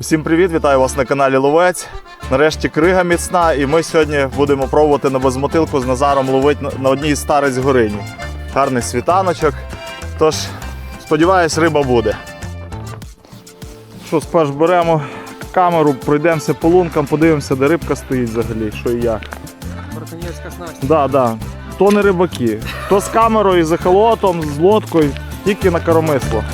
Всім привіт, вітаю вас на каналі Ловець. Нарешті крига міцна, і ми сьогодні будемо пробувати на безмотилку з Назаром ловити на- одній старець горині. Гарний світаночок. Тож, сподіваюсь, риба буде. Що, сперш беремо камеру, пройдемося по лункам, подивимося, де рибка стоїть взагалі, що і як. Браконьєрська снасть. Да, да. То не рибаки. То з камерою, з ехолотом, з лодкою, тільки на коромисло.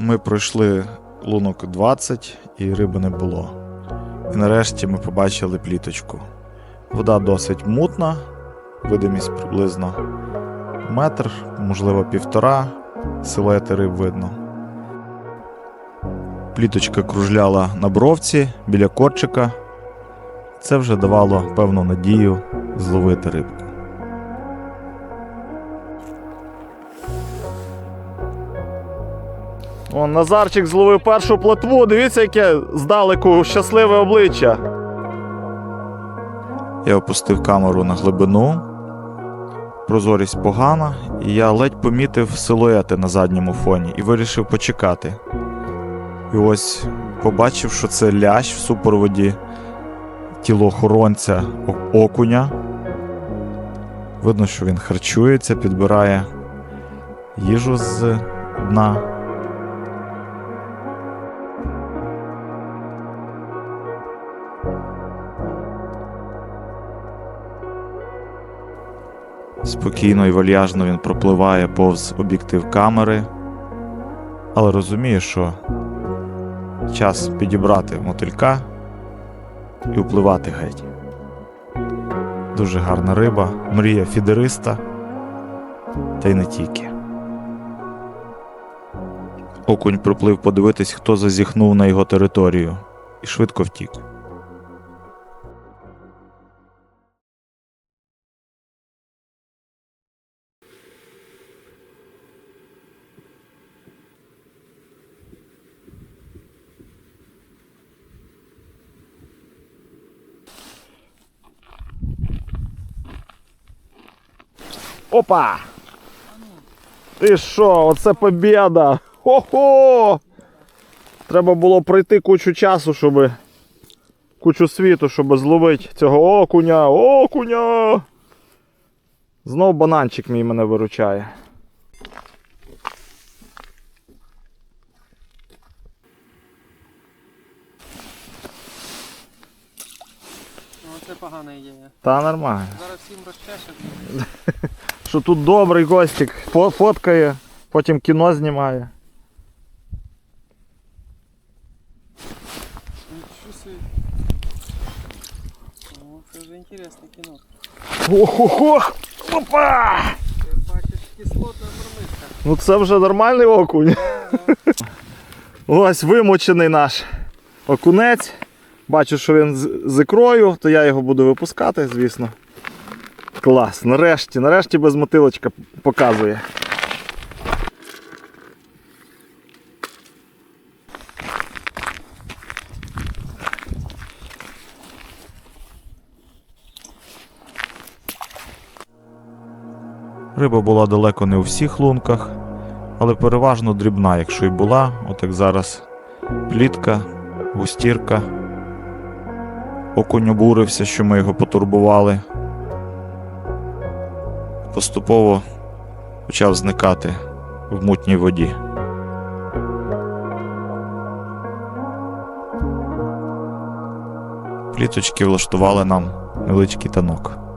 Ми пройшли лунок 20 і риби не було. І нарешті ми побачили пліточку. Вода досить мутна, видимість приблизно метр, можливо, півтора. Силуети риб видно. Пліточка кружляла на бровці біля корчика. Це вже давало певну надію зловити рибку. О, Назарчик зловив першу плотву. Дивіться, яке здалеку щасливе обличчя. Я опустив камеру на глибину. Прозорість погана, і я ледь помітив силуети на задньому фоні і вирішив почекати. І ось побачив, що це лящ в супроводі тілоохоронця окуня. Видно, що він харчується, підбирає їжу з дна. Спокійно і вальяжно він пропливає повз об'єктив камери, але розуміє, що час підібрати мотилька і впливати геть. Дуже гарна риба, мрія фідериста, та й не тільки. Окунь проплив подивитись, хто зазіхнув на його територію, і швидко втік. Опа! Ти що, оце побіда! Хо-хо! Треба було пройти кучу часу, щоб. Кучу світу, щоб зловити цього окуня. Окуня! Знов бананчик мій мене виручає. Ну, це погана ідея. Та нормально. Зараз всім розчешуть. Що тут добрий гостик фоткає, потім кіно знімає. Це вже інтересне кіно. Ох-ох-ох! Опа! Ну це вже нормальний окунь. Ось вимочений наш окунець. Бачу, що він з ікрою, то я його буду випускати, звісно. Клас, нарешті, нарешті без мотилочка показує. Риба була далеко не у всіх лунках, але переважно дрібна, якщо й була, от як зараз плітка, густірка. Окунь обурився, що ми його потурбували. Поступово почав зникати в мутній воді. Пліточки влаштували нам невеличкий танок.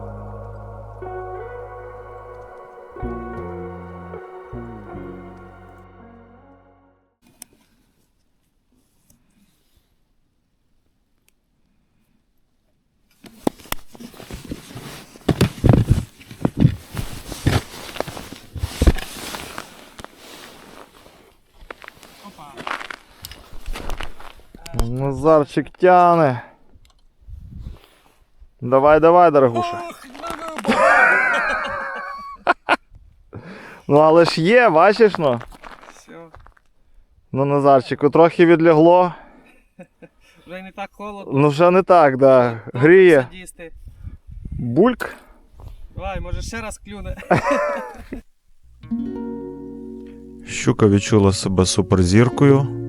Назарчик тяне. Давай, давай, дорогуша. Ну але ж є, бачиш ну. Все. Ну, Назарчику, трохи відлягло. Вже й не так холодно. Ну вже не так, да. Гріє. Бульк. Давай, може ще раз клюне. Щука відчула себе суперзіркою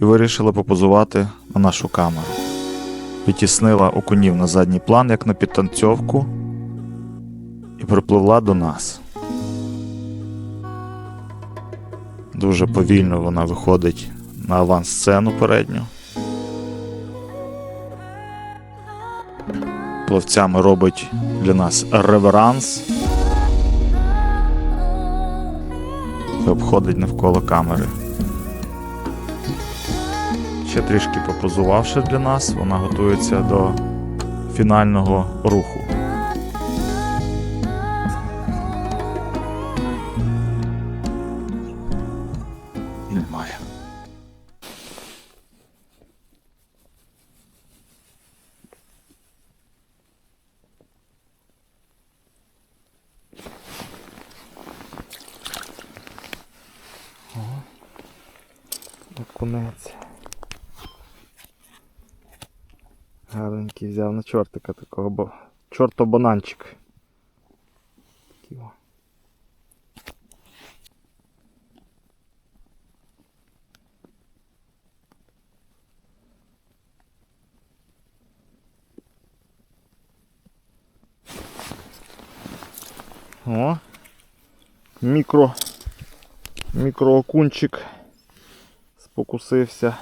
і вирішила попозувати на нашу камеру. Відтіснила окунів на задній план, як на підтанцьовку, і припливла до нас. Дуже повільно вона виходить на авансцену передню. Пловцями робить для нас реверанс. і обходить навколо камери. Ще трішки попозувавши для нас, вона готується до фінального руху. Окунець. Гарненький взяв на чортика такого, бо чорто-бананчик. О, мікро, мікроокунчик спокусився.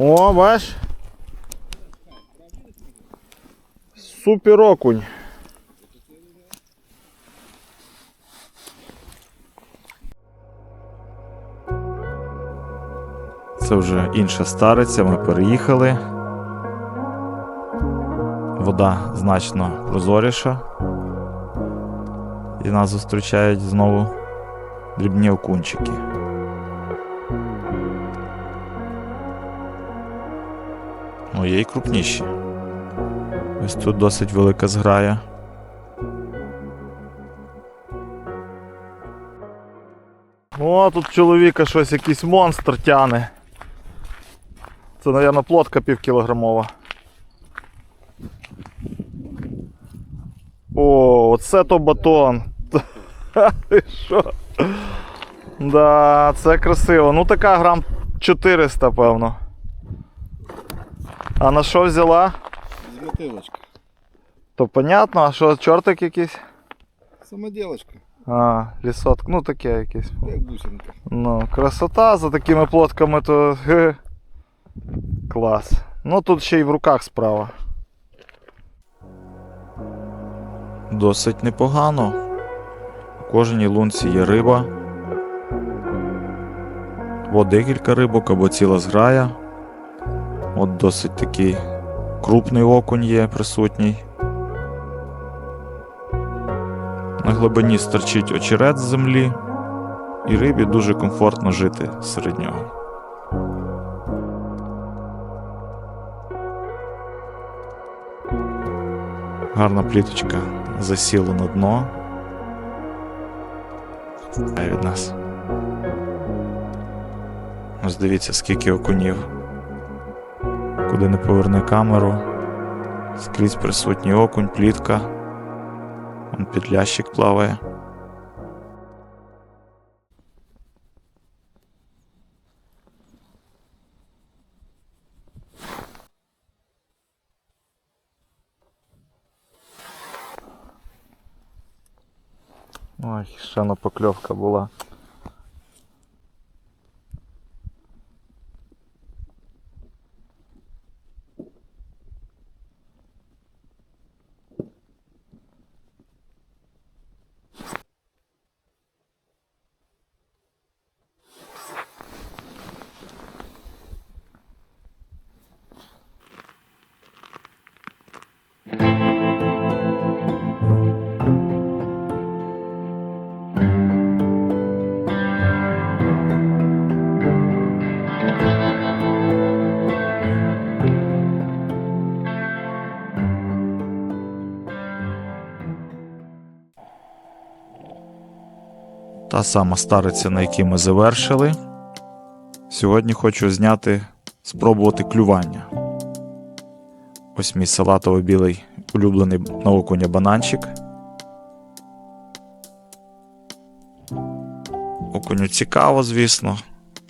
О, бачиш? Супер окунь. Це вже інша стариця, ми переїхали. Вода значно прозоріша. І нас зустрічають знову дрібні окунчики. О, є крупніші. Ось тут досить велика зграя. О, тут чоловіка щось якийсь монстр тяне. Це, мабуть, плотка півкілограмова. О, оце то батон. Що? Да, це красиво. Ну така грам 400, певно. А на що взяла? З мотилочка. То понятно, а що, чортик якийсь? Самоділочка, А, лісотк, ну таке якесь. як бусинка. Ну, красота за такими плотками, то ге. клас. Ну тут ще й в руках справа. Досить непогано. У кожній лунці є риба. Або декілька рибок, або ціла зграя. От досить такий крупний окунь є присутній. На глибині стерчить очерет з землі і рибі дуже комфортно жити серед нього. Гарна пліточка засіла на дно. Від нас. Ось дивіться, скільки окунів. Куди не поверни камеру. Скрізь присутній окунь, плітка. Он підлящик плаває. Ой, ще покльовка була. Та сама стариця, на якій ми завершили. Сьогодні хочу зняти, спробувати клювання. Ось мій салатовий білий улюблений на бананчик. Окуню цікаво, звісно,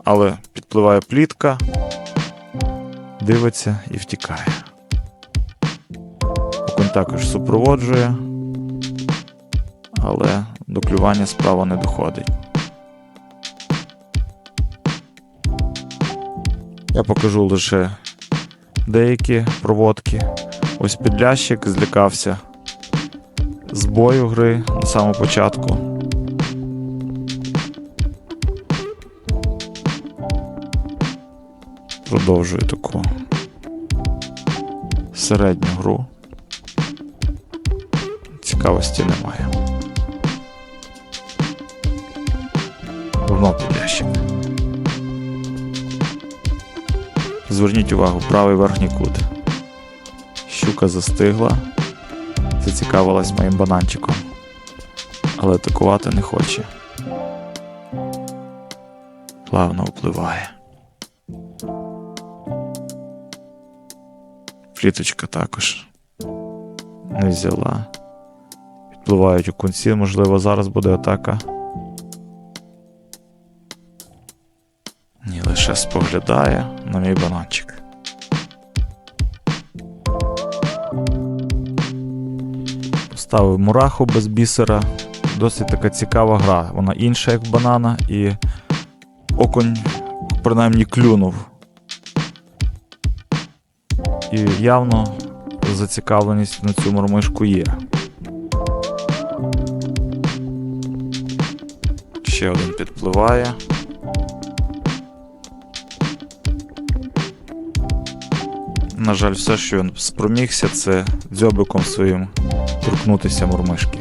але підпливає плітка, дивиться і втікає. Окунь також супроводжує, але до клювання справа не доходить. Я покажу лише деякі проводки. Ось підлящик злякався з бою гри на самому початку. Продовжую таку середню гру. Цікавості немає. Знов підлящик. Зверніть увагу, правий верхній кут. Щука застигла, зацікавилась моїм бананчиком, але атакувати не хоче. Плавно впливає. Пліточка також не взяла. Підпливають у кінці, можливо, зараз буде атака. Лише споглядає на мій бананчик. Поставив мураху без бісера. Досить така цікава гра. Вона інша, як банана, і окунь принаймні клюнув. І явно зацікавленість на цю мормишку є. Ще один підпливає. На жаль, все, що він спромігся, це дзьобиком своїм торкнутися мормишки.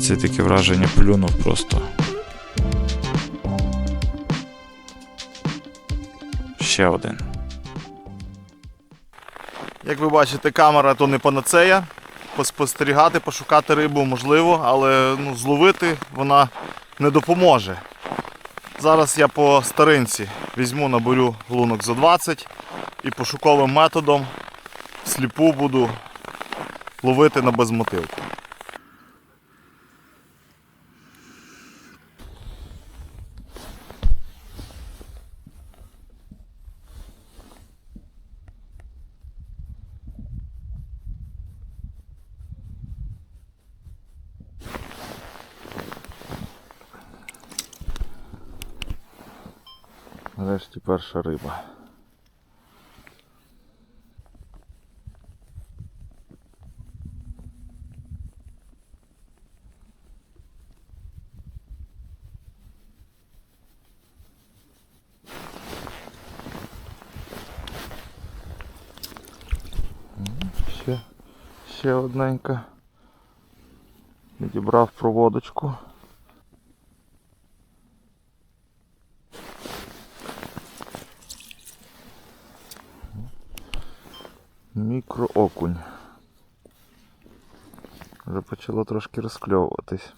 Це таке враження плюнув просто. Ще один. Як ви бачите, камера то не панацея. Поспостерігати, пошукати рибу можливо, але ну, зловити вона не допоможе. Зараз я по старинці візьму, наберу лунок за 20 і пошуковим методом сліпу буду ловити на безмотилку. Нарешті перша риба. Ще, одненька. Відібрав проводочку. Мікроокунь. Вже почало трошки розкльовуватись.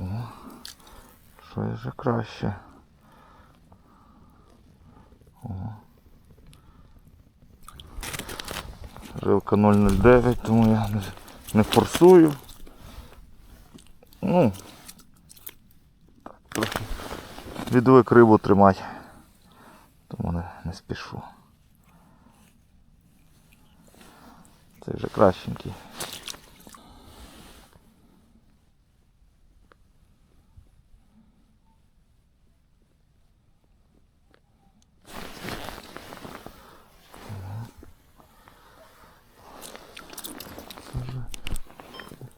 О, що є вже краще. О. Жилка 009, тому я не, не форсую. Ну, так, трохи відвик рибу тримати, тому не, не спішу. Це вже кращенький.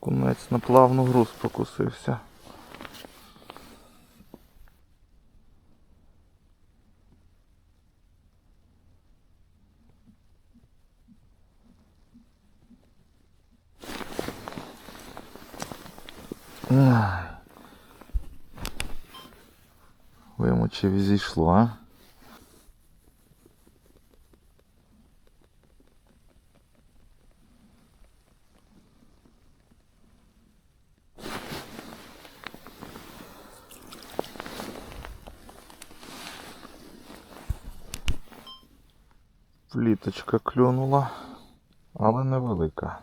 Кунець на плавну гру спокусився. Вимочив і зійшло, а? Пліточка клюнула, але невелика.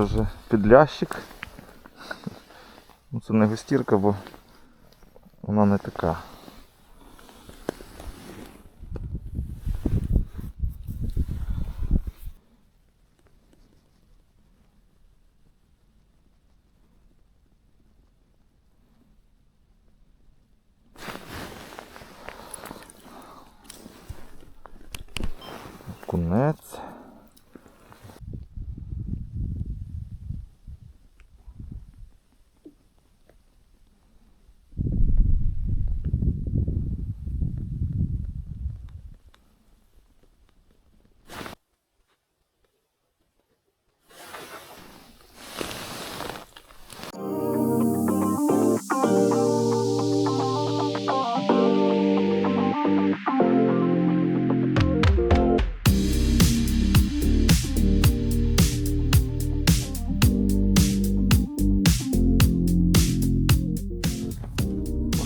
Це вже підлящик. Ну, це не густірка, бо вона не така. Кунець.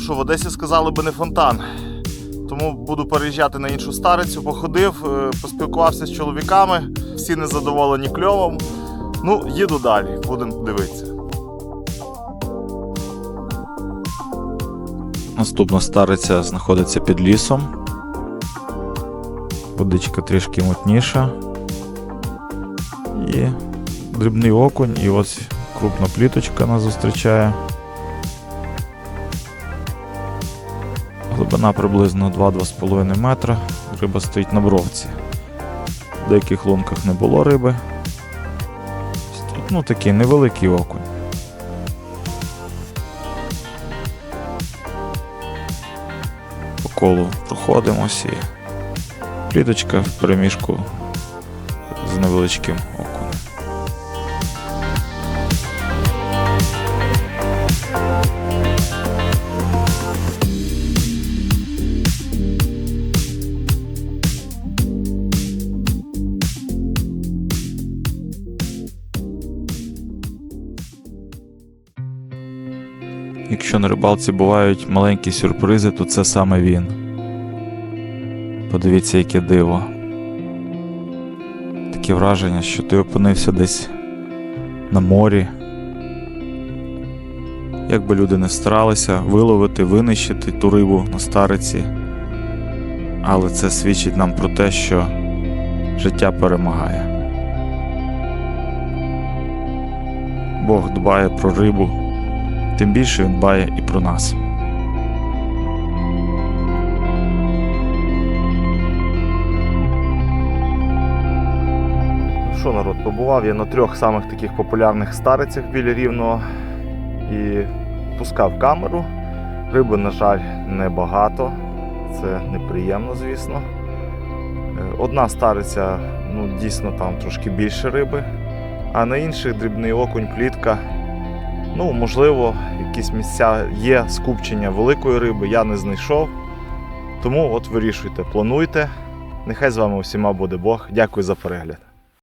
Що, в Одесі сказали би не фонтан. Тому буду переїжджати на іншу старицю. Походив, е, поспілкувався з чоловіками, всі незадоволені кльовом. Ну, їду далі, будемо дивитися. Наступна стариця знаходиться під лісом. Водичка трішки мутніша. І дрібний окунь, і ось крупна пліточка нас зустрічає. Глибина приблизно 2-2,5 метра. Риба стоїть на бровці. В деяких лунках не було риби. Ну, такий невеликий окунь. По колу проходимось і пліточка в переміжку з невеличким Якщо на рибалці бувають маленькі сюрпризи, то це саме він. Подивіться, яке диво. Таке враження, що ти опинився десь на морі. Як би люди не старалися виловити, винищити ту рибу на стариці. Але це свідчить нам про те, що життя перемагає. Бог дбає про рибу тим більше він дбає і про нас. Що народ, побував я на трьох самих таких популярних старицях біля рівного і пускав камеру. Риби, на жаль, небагато. Це неприємно, звісно. Е, Одна стариця, ну дійсно там трошки більше риби, а на інших дрібний окунь, плітка. Ну, можливо, якісь місця є скупчення великої риби, я не знайшов. Тому от вирішуйте, плануйте. Нехай з вами усіма буде Бог. Дякую за перегляд.